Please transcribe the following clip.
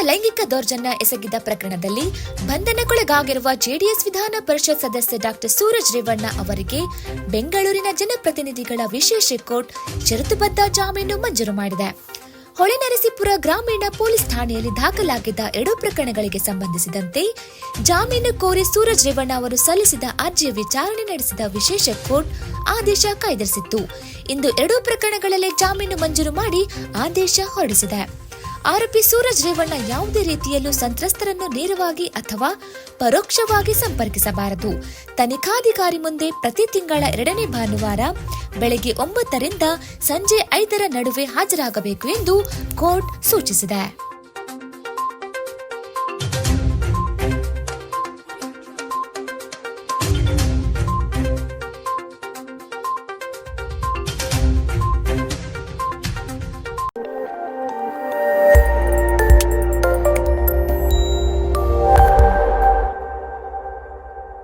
ಲೈಂಗಿಕ ದೌರ್ಜನ್ಯ ಎಸಗಿದ ಪ್ರಕರಣದಲ್ಲಿ ಬಂಧನಕ್ಕೊಳಗಾಗಿರುವ ಜೆಡಿಎಸ್ ವಿಧಾನ ಪರಿಷತ್ ಸದಸ್ಯ ಡಾಕ್ಟರ್ ಸೂರಜ್ ರೇವಣ್ಣ ಅವರಿಗೆ ಬೆಂಗಳೂರಿನ ಜನಪ್ರತಿನಿಧಿಗಳ ವಿಶೇಷ ಕೋರ್ಟ್ ಷರತ್ತುಬದ್ಧ ಜಾಮೀನು ಮಂಜೂರು ಮಾಡಿದೆ. ಹೊಳೆನರಸೀಪುರ ಗ್ರಾಮೀಣ ಪೊಲೀಸ್ ಠಾಣೆಯಲ್ಲಿ ದಾಖಲಾಗಿದ್ದ ಎರಡು ಪ್ರಕರಣಗಳಿಗೆ ಸಂಬಂಧಿಸಿದಂತೆ ಜಾಮೀನು ಕೋರಿ ಸೂರಜ್ ರೇವಣ್ಣ ಅವರು ಸಲ್ಲಿಸಿದ ಅರ್ಜಿಯ ವಿಚಾರಣೆ ನಡೆಸಿದ ವಿಶೇಷ ಕೋರ್ಟ್ ಆದೇಶ ಕಾಯ್ದಿರಿಸಿತ್ತು. ಇಂದು ಎರಡೂ ಪ್ರಕರಣಗಳಲ್ಲಿ ಜಾಮೀನು ಮಂಜೂರು ಮಾಡಿ ಆದೇಶ ಹೊರಡಿಸಿದೆ. ಆರೋಪಿ ಸೂರಜ್ ರೇವಣ್ಣ ಯಾವುದೇ ರೀತಿಯಲ್ಲೂ ಸಂತ್ರಸ್ತರನ್ನು ನೇರವಾಗಿ ಅಥವಾ ಪರೋಕ್ಷವಾಗಿ ಸಂಪರ್ಕಿಸಬಾರದು. ತನಿಖಾಧಿಕಾರಿ ಮುಂದೆ ಪ್ರತಿ ತಿಂಗಳ ಎರಡನೇ ಭಾನುವಾರ ಬೆಳಗ್ಗೆ ಒಂಬತ್ತರಿಂದ ಸಂಜೆ ಐದರ ನಡುವೆ ಹಾಜರಾಗಬೇಕು ಎಂದು ಕೋರ್ಟ್ ಸೂಚಿಸಿದೆ.